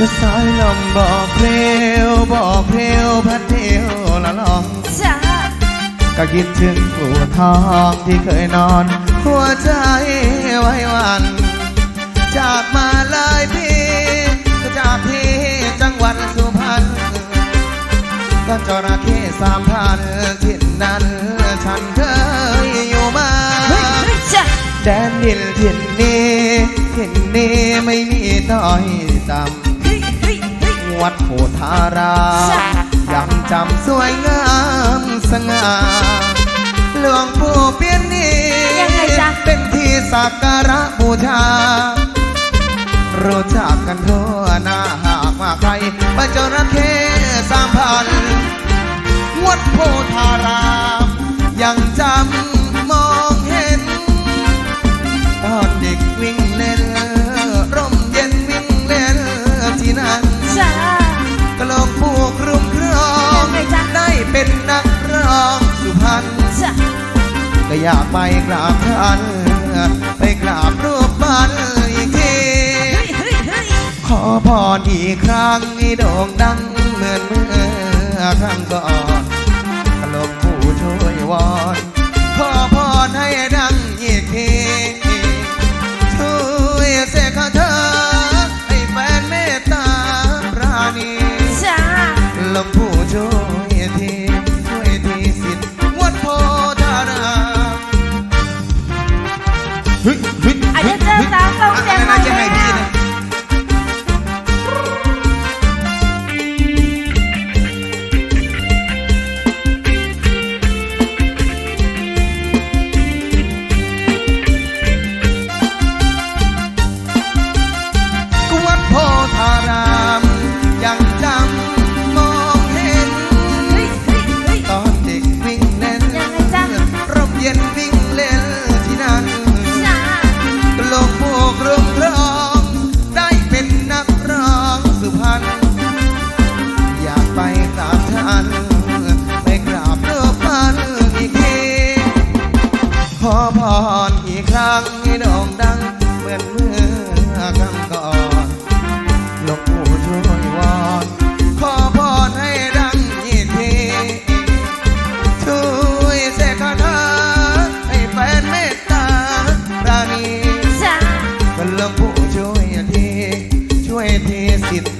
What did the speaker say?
ก็สายลมบอกเพลวบอกเพลวพัดเที่ยวละลองจ้าก็คิดถึงกูทองที่เคยนอน หัวใจไว้วัน จากมาหลายปีก็จากที่จังหวัดสุพรรณก็จระเข้สามพันที่นั้น ฉันเคยอยู่มาเฮ้ยเฮ้ยจ้าแดนดินถิ่นนี้ถิ่นนี้ไม่มีต้อยต่เวัดโพธารามจ้ะยังจำสวยงามสง่าหลวงปู่เปียนนี้ยังไงจ๊ะเป็นที่สักการะบูชา รู้จักกันทั่วหน้าหากว่าใครไปจระเข้สามพันวัดโพธารามยังจำมองเห็น ตอนเด็กวิ่งเล่นร่มเย็นวิ่งเล่นที่นั่น เป็นนักร้องสุพรรณก็อยากไปกราบท่านไปกราบรูปปั้นอีกทีเฮ้ยเฮ้ยเฮ้ยขอพรอีกครั้งให้โด่งดังเหมือนเมื่อครั้งก่อน โด่งดังเหมือนเมื่อคำก่อนหลวงปู่ช่วยวอนขอพรให้ดังอีกทีช่วยเสกคาถาให้แฟนเมตตาราณีจ้าหลวงปู่ช่วยทีช่วยทีสิทธิ์